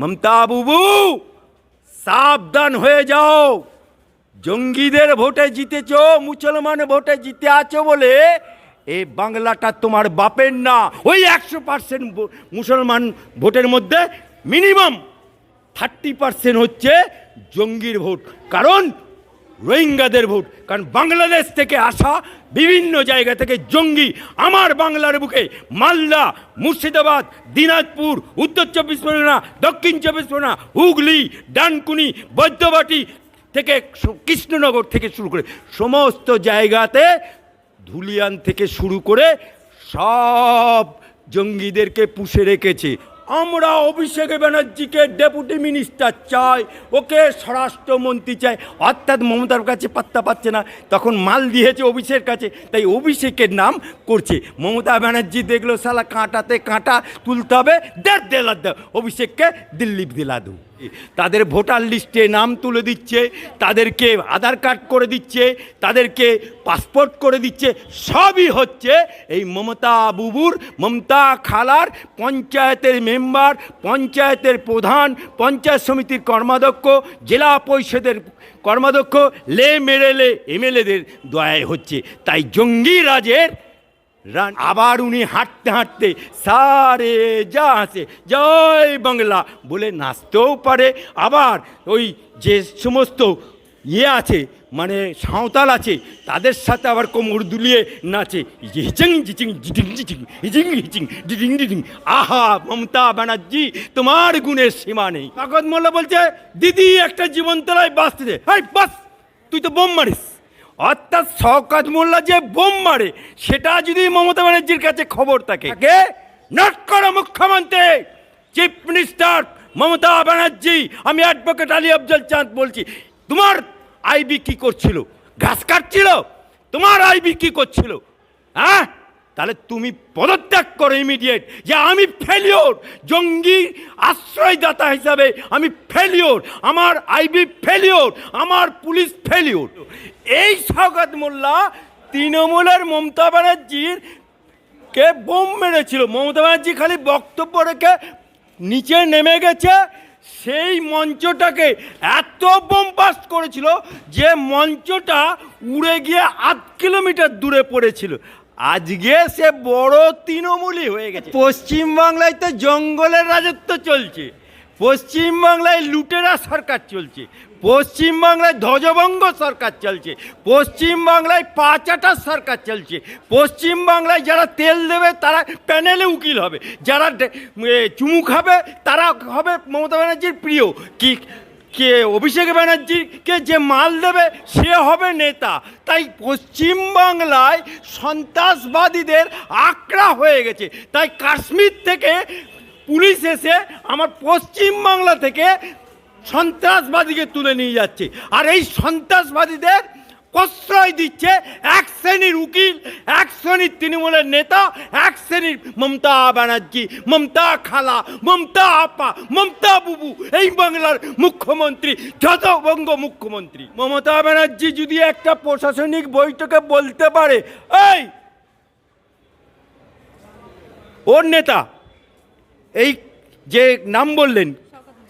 মমতা বুবু, সাবধান হয়ে যাও। জঙ্গিদের ভোটে জিতেছ, মুসলমান ভোটে জিতে আছো বলে এ বাংলাটা তোমার বাপের না। ওই একশো পার্সেন্ট মুসলমান ভোটের মধ্যে মিনিমাম থার্টি পার্সেন্ট হচ্ছে জঙ্গির ভোট। কারণ রোহিঙ্গাদের ভোট। কারণ বাংলাদেশ থেকে আসা বিভিন্ন জায়গা থেকে জঙ্গি আমার বাংলার বুকে মালদা, মুর্শিদাবাদ, দিনাজপুর, উত্তর চব্বিশ পরগনা, দক্ষিণ চব্বিশ পরগনা, হুগলি, ডানকুনি বৈদ্যবাটি থেকে কৃষ্ণনগর থেকে শুরু করে সমস্ত জায়গাতে ধুলিয়ান থেকে শুরু করে সব জঙ্গিদেরকে পুষে রেখেছে। আমরা অভিষেক ব্যানার্জিকে ডেপুটি মিনিস্টার চাই, ওকে স্বরাষ্ট্রমন্ত্রী চাই। অর্থাৎ মমতার কাছে পাত্তা পাচ্ছে না, তখন মাল দিয়েছে অভিষেকের কাছে, তাই অভিষেকের নাম করছে। মমতা ব্যানার্জি দেখল সালা কাঁটাতে কাঁটা তুলতে হবে, দেড় দেলা দে অভিষেককে দিল্লিপ দিলা দু। তাদের ভোটার লিস্টে নাম তুলে দিচ্ছে, তাদেরকে আধার কার্ড করে দিচ্ছে, তাদেরকে পাসপোর্ট করে দিচ্ছে, সবই হচ্ছে এই মমতা বুবুর, মমতা খালার পঞ্চায়েতের মেম্বার, পঞ্চায়েতের প্রধান, পঞ্চায়েত সমিতির কর্মাধ্যক্ষ, জেলা পরিষদের কর্মাধ্যক্ষ, লে মেরেলে এমএলএদের দয়ায় হচ্ছে। তাই জঙ্গি রাজের রান। আবার উনি হাঁটতে হাঁটতে সারে যা আছে, জয় বাংলা বলে নাচতেও পারে। আবার ওই যে সমস্ত ইয়ে আছে মানে সাঁওতাল আছে, তাদের সাথে আবার কোমর দুলিয়ে নাচে। হিচিং জিচিং জিটিং জিচিং হিচিং হিচিং, ডিডিং ডিডিং। আহা, মমতা ব্যানার্জি, তোমার গুণের সীমা নেই। কাগজ মোল্লা বলছে, দিদি, একটা জীবন জীবনতলায় বাঁচতে দে। হাই বাস তুই তো বোম মারিস। অর্থাৎ শওকাত মোল্লা যে বোম মারে সেটা যদি মমতা ব্যানার্জির কাছে খবর থাকে নট করো মুখ্যমন্ত্রী চিফ মিনিস্টার মমতা ব্যানার্জি আমি অ্যাডভোকেট আলী আফজল চাঁদ বলছি তোমার আইবি কি করছিল? ঘাস কাটছিল? তোমার আইবি কি করছিল? হ্যাঁ? তাহলে তুমি পদত্যাগ করো ইমিডিয়েট যে আমি ফেলিওর জঙ্গি আশ্রয়দাতা হিসাবে আমি ফেলিওর আমার আইবি ফেলিওর আমার পুলিশ ফেলিওর এই স্বাগত মোল্লা তৃণমূলের মমতা ব্যানার্জির কে বোম মেরেছিল। মমতা ব্যানার্জি খালি বক্তব্য রেখে নিচে নেমে গেছে। সেই মঞ্চটাকে এত বোম পাস্ট করেছিল যে মঞ্চটা উড়ে গিয়ে আধ কিলোমিটার দূরে পড়েছিল। আজকে সে বড় তৃণমূলই হয়ে গেছে। পশ্চিমবাংলায় তো জঙ্গলের রাজত্ব চলছে, পশ্চিমবাংলায় লুটেরা সরকার চলছে, পশ্চিমবাংলায় ধ্বজভঙ্গ সরকার চলছে, পশ্চিমবাংলায় পাঁচাটার সরকার চলছে, পশ্চিমবাংলায় যারা তেল দেবে তারা প্যানেলে উকিল হবে, যারা চুমু খাবে তারা হবে মমতা ব্যানার্জির প্রিয়। কি কে অভিষেক ব্যানার্জিকে যে মাল দেবে, সে হবে নেতা। তাই পশ্চিমবাংলায় সন্ত্রাসবাদীদের আঁকড়া হয়ে গেছে। তাই কাশ্মীর থেকে পুলিশ এসে আমার পশ্চিমবাংলা থেকে সন্ত্রাসবাদীকে তুলে নিয়ে যাচ্ছে। আর এই সন্ত্রাসবাদীদের প্রশ্রয় দিচ্ছে এক শ্রেণির উকিল, এক শ্রেণির তৃণমূলের নেতা, এক শ্রেণির মমতা ব্যানার্জি, মমতা খালা, মমতা আপা, মমতা বুবু, এই বাংলার মুখ্যমন্ত্রী যতবঙ্গ মুখ্যমন্ত্রী। মমতা ব্যানার্জি যদি একটা প্রশাসনিক বৈঠকে বলতে পারে, এই, ওর নেতা, এই যে নাম বললেন,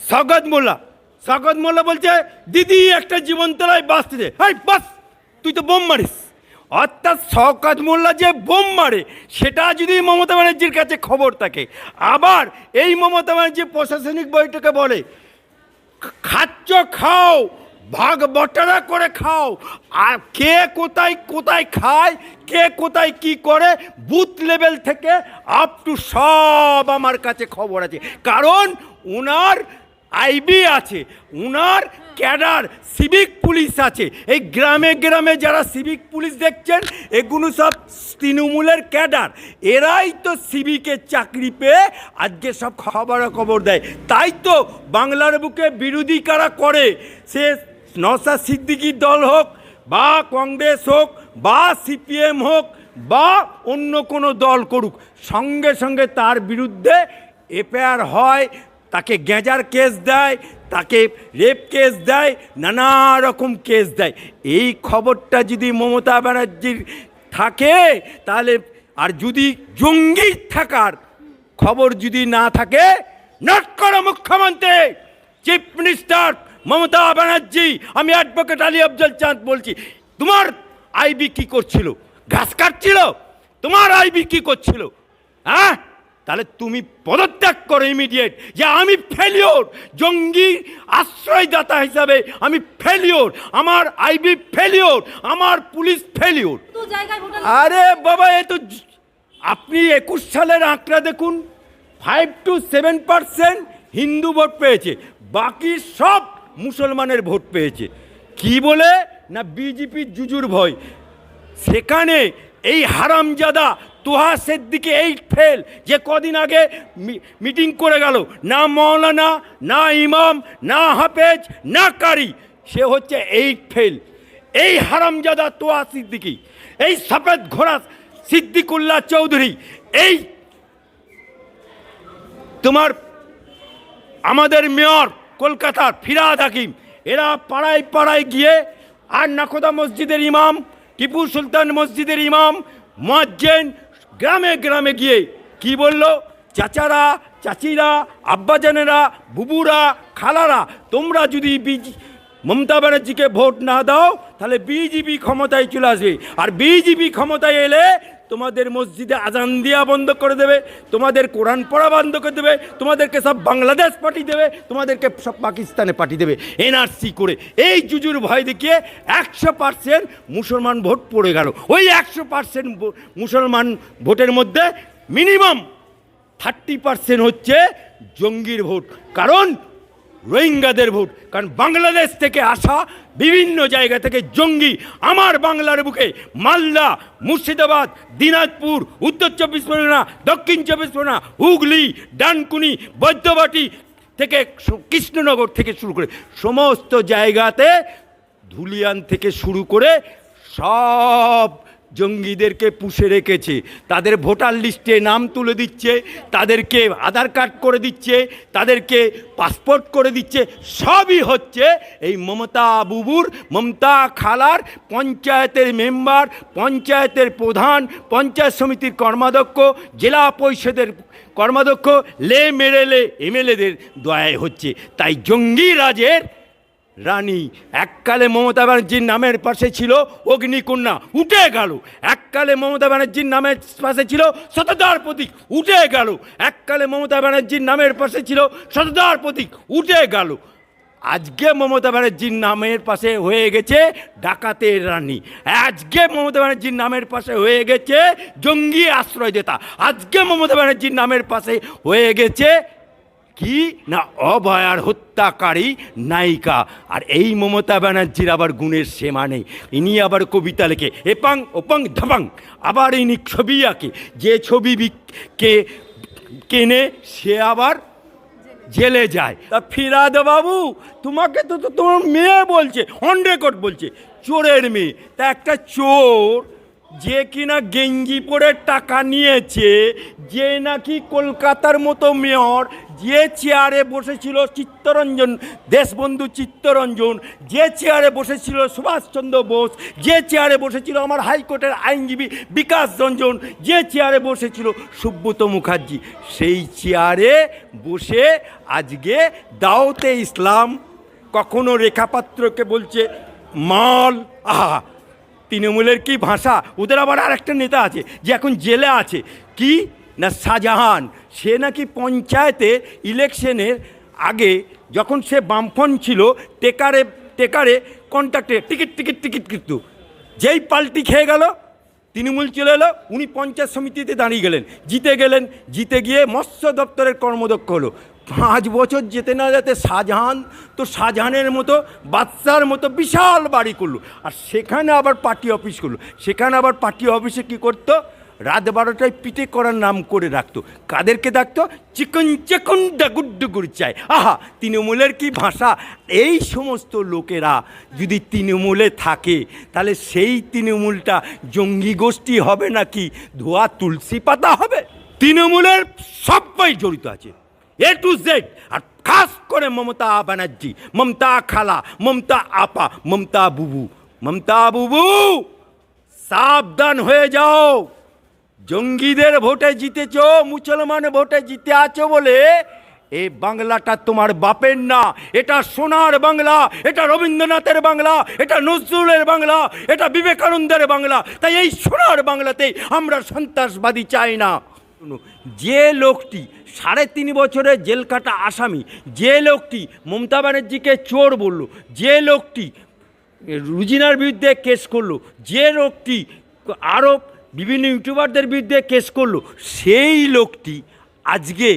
স্বাগত মোল্লা স্বাগত মোল্লা বলছে, দিদি একটা জীবনতলায় বাঁচতে দে, হাই বাস তুই তো বোম মারিস। অর্থাৎ শওকাত মোল্লা যে বোম মারে, সেটা যদি মমতা ব্যানার্জির কাছে খবর থাকে। আবার এই মমতা ব্যানার্জি প্রশাসনিক বৈঠকে বলে, খাচ্ছ, খাও, ভাগ বটারা করে খাও। আর কে কোথায় কোথায় খায়, কে কোথায় কি করে, বুথ লেভেল থেকে আপ টু সব আমার কাছে খবর আছে। কারণ উনার আইবি আছে, উনার ক্যাডার সিভিক পুলিশ আছে। এই গ্রামে গ্রামে যারা সিভিক পুলিশ দেখছেন, এগুলো সব তৃণমূলের ক্যাডার। এরাই তো সিভিকের চাকরি পেয়ে আজকে সব খবরাখবর দেয়। তাই তো বাংলার বুকে বিরোধী কারা করে? সে নসা সিদ্দিকির দল হোক, বা কংগ্রেস হোক, বা সিপিএম হোক, বা অন্য কোনো দল করুক, সঙ্গে সঙ্গে তার বিরুদ্ধে এফআইআর হয় তাকে গেঁজার কেস দেয়, তাকে রেপ কেস দেয়, নানা রকম কেস দেয়। এই খবরটা যদি মমতা ব্যানার্জির থাকে, তাহলে আর যদি জঙ্গি থাকার খবর যদি না থাকে নট করো মুখ্যমন্ত্রী, চিফ মিনিস্টার মমতা ব্যানার্জি, আমি অ্যাডভোকেট আলী আফজল চাঁদ বলছি, তোমার আইবি কি করছিল? ঘাস কাটছিল? তোমার আইবি কি করছিল? হ্যাঁ? তাহলে তুমি পদত্যাগ করো ইমিডিয়েট যে আমি ফেলিওর জঙ্গি আশ্রয়দাতা হিসাবে আমি ফেলিওর আমার আইবি ফেলিওর আমার পুলিশ ফেলিওর আরে বাবা এ তো আপনি একুশ সালের আঁকড়া দেখুন five two seven percent Hindu vote পেয়েছে বাকি সব মুসলমানের ভোট পেয়েছে। কি বলে? না বিজেপি জুজুর ভয়। সেখানে এই হারামজাদা তোহা দিকে এই ফেল যে কদিন আগে মিটিং করে গেল, না মৌলানা না ইমাম, না হাফেজ, না কারি, সে হচ্ছে এইট ফেল এই হারামজাদা তোয়া সিদ্দিকি, এই সফেদ ঘোড়া সিদ্দিকুল্লাহ চৌধুরী, এই তোমার আমাদের মেয়র কলকাতার ফিরাদ হাকিম, এরা পাড়ায় পাড়ায় গিয়ে আর নাকোদা মসজিদের ইমাম, টিপু সুলতান মসজিদের ইমাম, মজ্জেন গ্রামে গ্রামে গিয়ে কি বলল? চাচারা, চাচিরা, আব্বাজানেরা, বুবুরা, খালারা, তোমরা যদি বিজি, মমতা ব্যানার্জিকে ভোট না দাও, তাহলে বিজেপি ক্ষমতায় চলে আসবে। আর বিজেপি ক্ষমতায় এলে তোমাদের মসজিদে আজান দিয়া বন্ধ করে দেবে, তোমাদের কোরআন পড়া বন্ধ করে দেবে, তোমাদেরকে সব বাংলাদেশ পাঠিয়ে দেবে, তোমাদেরকে সব পাকিস্তানে পাঠিয়ে দেবে এনআরসি করে। এই জুজুর ভয় দেখিয়ে একশো পার্সেন্ট মুসলমান ভোট পড়ে গেল। ওই একশো পার্সেন্ট মুসলমান ভোটের মধ্যে মিনিমাম থার্টি পার্সেন্ট হচ্ছে জঙ্গির ভোট। কারণ রোহিঙ্গাদের ভোট। কারণ বাংলাদেশ থেকে আসা বিভিন্ন জায়গা থেকে জঙ্গি আমার বাংলার বুকে মালদা, মুর্শিদাবাদ, দিনাজপুর, উত্তর চব্বিশ পরগনা, দক্ষিণ চব্বিশ পরগনা, হুগলি, ডানকুনি বৈদ্যবাটি থেকে কৃষ্ণনগর থেকে শুরু করে সমস্ত জায়গাতে ধুলিয়ান থেকে শুরু করে সব জঙ্গিদেরকে পুষে রেখেছে। তাদের ভোটার লিস্টে নাম তুলে দিচ্ছে, তাদেরকে আধার কার্ড করে দিচ্ছে, তাদেরকে পাসপোর্ট করে দিচ্ছে, সবই হচ্ছে এই মমতা বুবুর, মমতা খালার পঞ্চায়েতের মেম্বার, পঞ্চায়েতের প্রধান, পঞ্চায়েত সমিতির কর্মাধ্যক্ষ, জেলা পরিষদের কর্মাধ্যক্ষ, লে মেরেলে এমএলএদের দয়ায় হচ্ছে। তাই জঙ্গি রাজের রানী, এককালে মমতা ব্যানার্জির নামের পাশে ছিল অগ্নিকন্যা, উঠে গেল। এককালে মমতা ব্যানার্জির নামের পাশে ছিল শতদার প্রতীক, উঠে গেল। এককালে মমতা ব্যানার্জির নামের পাশে ছিল শতদার প্রতীক, উঠে গেল। আজকে মমতা ব্যানার্জির নামের পাশে হয়ে গেছে ডাকাতের রানী। আজকে মমতা ব্যানার্জির নামের পাশে হয়ে গেছে জঙ্গি আশ্রয়দাতা আজকে মমতা ব্যানার্জির নামের পাশে হয়ে গেছে কি? না অভয়ার হত্যাকারী নায়িকা। আর এই মমতা ব্যানার্জির আবার গুণের সীমা নেই। ইনি আবার কবিতা লেখে, এপাং, ওপাং, ধাপাং। আবার ইনি ছবি আঁকে। যে ছবি কে কেনে, সে আবার জেলে যায়। তা ফিরাদ বাবু, তোমাকে তো তো তোমার মেয়ে বলছে অন রেকর্ড বলছে। চোরের মেয়ে। তা একটা চোর যে কিনা গেঞ্জি পরে টাকা নিয়েছে, যে নাকি কলকাতার মতো মেয়র, যে চেয়ারে বসেছিল চিত্তরঞ্জন, দেশবন্ধু চিত্তরঞ্জন, যে চেয়ারে বসেছিল সুভাষচন্দ্র বোস, যে চেয়ারে বসেছিল আমার হাইকোর্টের আইনজীবী বিকাশ রঞ্জন, যে চেয়ারে বসেছিল সুব্রত মুখার্জি, সেই চেয়ারে বসে আজকে দাওতে ইসলাম কখনো রেখাপাত্রকে বলছে, মাল, আহা তৃণমূলের কি ভাষা? ওদের আবার আর একটা নেতা আছে, যে এখন জেলে আছে। কি? না শাহজাহান। সে নাকি পঞ্চায়েতে ইলেকশনের আগে যখন সে বামফন ছিল, টেকারে টেকারে কন্ট্রাক্টে টিকিট টিকিট টিকিট কিন্তু। যেই পাল্টি খেয়ে গেল, তৃণমূল চলে এলো, উনি পঞ্চায়েত সমিতিতে দাঁড়িয়ে গেলেন। জিতে গেলেন, জিতে গিয়ে মৎস্য দপ্তরের কর্মদক্ষ হলো। পাঁচ বছর যেতে না যেতে শাহজাহান তো শাহজাহানের মতো বাচ্চার মতো বিশাল বাড়ি করল। আর সেখানে আবার পার্টি অফিস করল। সেখানে আবার পার্টি অফিসে কী করতো? রাত বারোটায় পিঠে করার নাম করে রাখতো। কাদেরকে ডাকতো? চিকন চেকন ডাগুড্ডুগুর চায়। আহা, তৃণমূলের কি ভাষা? এই সমস্ত লোকেরা যদি তৃণমূলে থাকে, তাহলে সেই তৃণমূলটা জঙ্গি গোষ্ঠী হবে নাকি? ধোয়া তুলসী পাতা হবে? তৃণমূলের সবাই জড়িত আছে। এ টু জেড আর খাস করে মমতা ব্যানার্জি, মমতা খালা, মমতা আপা, মমতা বুবু। মমতা বুবু, সাবধান হয়ে যাও। জঙ্গিদের ভোটে জিতেছ, মুসলমান ভোটে জিতে আছো বলে, এ বাংলাটা তোমার বাপের না। এটা সোনার বাংলা, এটা রবীন্দ্রনাথের বাংলা, এটা নজরুলের বাংলা, এটা বিবেকানন্দের বাংলা। তাই এই সোনার বাংলাতেই আমরা সন্ত্রাসবাদী চাই না। যে লোকটি সাড়ে তিন বছরের জেল কাটা আসামি, যে লোকটি মমতা ব্যানার্জিকে চোর বলল, যে লোকটি রুজিনার বিরুদ্ধে কেস করল, যে লোকটি আরও বিভিন্ন ইউটিউবারদের বিরুদ্ধে কেস করল, সেই লোকটি আজকে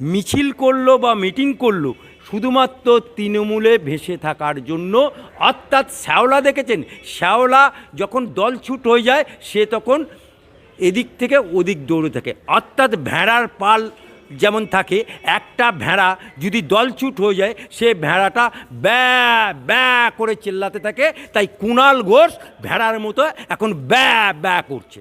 মিছিল করল বা মিটিং করল, শুধুমাত্র তৃণমূলে ভেসে থাকার জন্য। অর্থাৎ শ্যাওলা দেখেছেন? শ্যাওলা যখন দলছুট হয়ে যায়, সে তখন এদিক থেকে ওদিক দৌড়ে থাকে। অর্থাৎ ভেড়ার পাল যেমন থাকে, একটা ভেড়া যদি দলছুট হয়ে যায়, সে ভেড়াটা ব্যা ব্যা করে চিল্লাতে থাকে। তাই কুণাল ঘোষ ভেড়ার মতো এখন ব্যা ব্যা করছে।